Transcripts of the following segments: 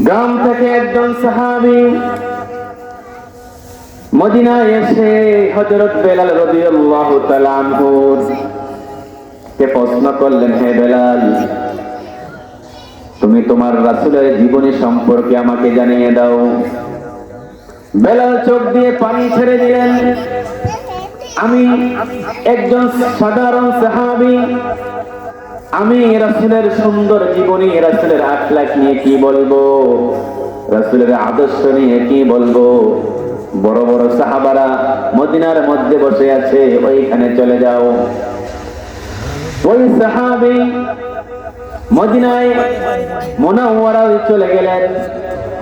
গ্রাম থেকে একজন সাহাবি মদিনায় এসে হজরত বেলাল রাদিয়াল্লাহু তাআলা কে প্রশ্ন করলেন, হে বেলাল, তুমি তোমার রাসূলের জীবনী সম্পর্কে আমাকে জানিয়ে দাও। বেলাল চোখ দিয়ে পানি ছেড়ে দিলেন। আমি একজন সাধারণ সাহাবি আমি রাসুলের সুন্দর জীবনী রাসুলের আখলাক নিয়ে কি বলব? রাসুলের আদর্শ নিয়ে কি বলব? বড় বড় সাহাবারা মদিনার মধ্যে বসে আছে, ওইখানে চলে যাও। ওই সাহাবি মদিনায় মোনাওয়ারায় চলে গেলেন।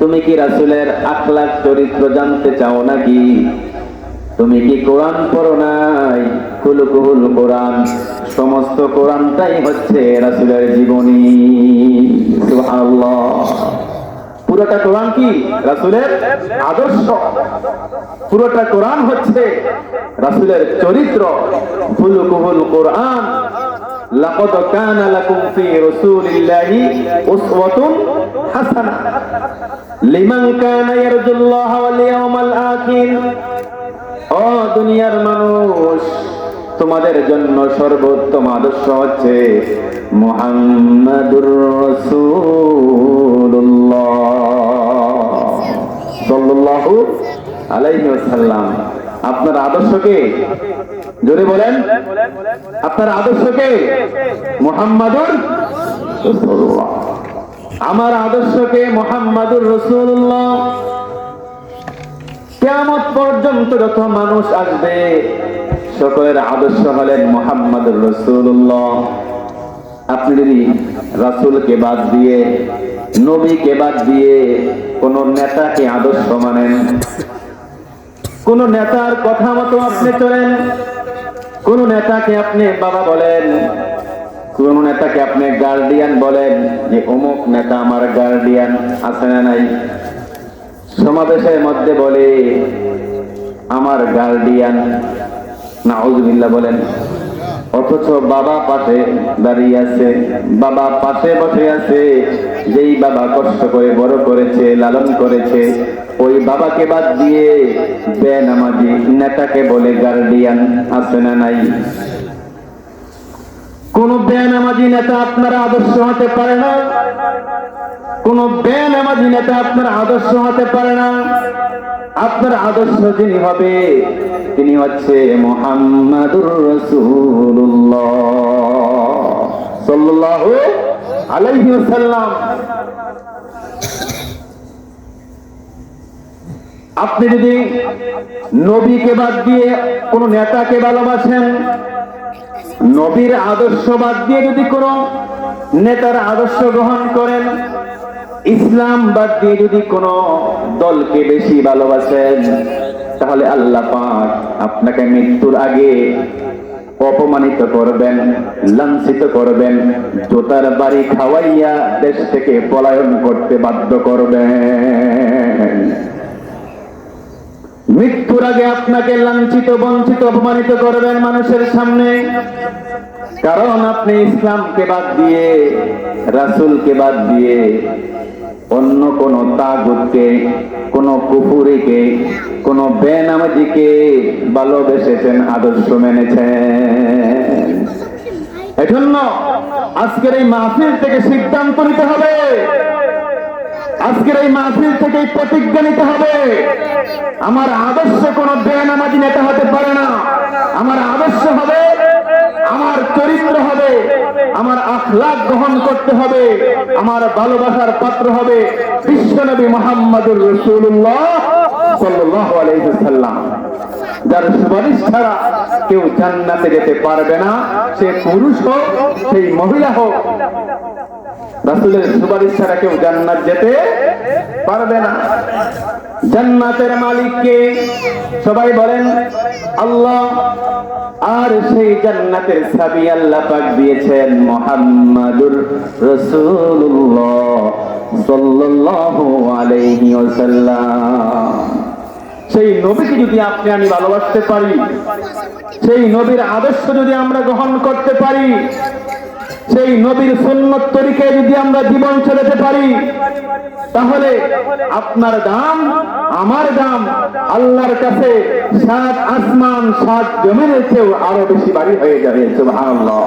তুমি কি রাসূলের আখলাক চরিত্র জানতে চাও নাকি? তুমি কি কোরআন পড়ো নাই? কুলকুহুল কোরআন। সমস্ত কোরআনটাই হচ্ছে রাসূলের জীবনী। পুরোটা কোরআন কি? রাসূলের আদর্শ। পুরোটা কোরআন হচ্ছে রাসূলের চরিত্র। কুলকুহুল কোরআন। লাকাদ কানা লাকুম ফি রাসূলিল্লাহি উসওয়াতুন হাসানাহ লিমান কানা ইয়ারজুল্লাহ ওয়াল ইয়াউমাল আখির। ও দুনিয়ার মানুষ, তোমাদের জন্য সর্বোত্তম আদর্শ হচ্ছে মুহাম্মাদুর রাসূলুল্লাহ। সাল্লাল্লাহু আলাইহি ওয়াসাল্লাম। আপনার আদর্শকে জোরে বলেন, আপনার আদর্শকে মুহাম্মাদুর আমার আদর্শকে মুহাম্মাদুর রাসূলুল্লাহ কেমন পর্যন্ত যত মানুষ আসবে, সকলের আদর্শ হলেন মোহাম্মদ রসুল্লাহ। আপনি যদি রাসূলকে বাদ দিয়ে, নবীকে বাদ দিয়ে কোন নেতাকে আদর্শ মানেন, কোন নেতার কথা মতো আপনি চলেন কোন নেতাকে আপনি বাবা বলেন? কোন নেতাকে আপনি গার্ডিয়ান বলেন? যে অমুক নেতা আমার গার্ডিয়ান আছে না নাই? সমাবেশের মধ্যে বলে, আমার গার্ডিয়ান না বলেন। অথচ বাবা পাশে দাঁড়িয়ে আছে। বাবা পাশে বসে আছে। যেই বাবা কষ্ট করে, বড় করেছে, লালন করেছে, ওই বাবাকে বাদ দিয়ে বেনামাজি নেতাকে বলে গার্ডিয়ান আছে না নাই? কোন বেনামাজি নেতা আপনার আদর্শ হতে পারে না? কোন বেনামাজি নেতা আপনার আদর্শ হতে পারে না? আপনার আদর্শ যিনি হবে, তিনি হচ্ছে মোহাম্মদুর রসুল্লাহ আলাইহি ওয়াসাল্লাম। আপনি যদি নবীকে বাদ দিয়ে কোন নেতাকে ভালোবাসেন নবীর আদর্শ বাদ দিয়ে যদি কোনো নেতার আদর্শ গ্রহণ করেন ইসলাম বাদ দিয়ে যদি কোনো দলকে বেশি ভালোবাসেন, তাহলে আল্লাহ পাক আপনাকে মৃত্যুর আগে অপমানিত করবেন, লাঞ্ছিত করবেন, জোতার বাড়ি খাওয়াইয়া দেশ থেকে পলায়ন করতে বাধ্য করবেন। মৃত্যুর আগে আপনাকে লাঞ্ছিত, বঞ্চিত, অপমানিত করবেন মানুষের সামনে। কারণ আপনি ইসলামকে বাদ দিয়ে, রাসূলকে বাদ দিয়ে অন্য কোন তাগুতকে, কোন কুফুরিকে, কোন বেনামাজিকে ভালোবেসেছেন আদর্শ মেনেছেন। এজন্য আজকের এই মাহফিল থেকে সিদ্ধান্ত নিতে হবে। আজকের এই মাহফিল থেকে প্রতিজ্ঞা নিতে হবে। আমার আদর্শ কোন বেনামাজি নেতা হতে পারে না। আমার আদর্শ হবে, আমার চরিত্র হবে, আমার আখলাক গ্রহণ করতে হবে, আমার ভালোবাসার পাত্র হবে বিশ্বনবী মোহাম্মদুর রসুল্লাহ যার সুপারিশ ছাড়া কেউ জান্নাতে যেতে পারবে না, সে পুরুষ হোক, সেই মহিলা হোক। রাসুলের সুপারিশ ছাড়া কেউ জান্নাত যেতে পারবে না। জান্নাতের মালিককে সবাই বলেন, আল্লাহ, আর সেই জান্নাতের চাবি আল্লাহ পাক দিয়েছেন মুহাম্মাদুর রাসূলুল্লাহ সাল্লাল্লাহু আলাইহি ওয়াসাল্লাম। সেই নবীকে যদি আপনি আমি ভালোবাসতে পারি, সেই নবীর আদর্শ যদি আমরা গ্রহণ করতে পারি সেই নবীর সুন্নত তরিকে যদি আমরা জীবন চলেতে পারি, তাহলে আপনার দাম, আমার দাম, আল্লাহর কাছে সাত আসমান, সাত জমিনের চেয়েও আরও বেশি বাড়ি হয়ে যাবে, সুবহানাল্লাহ।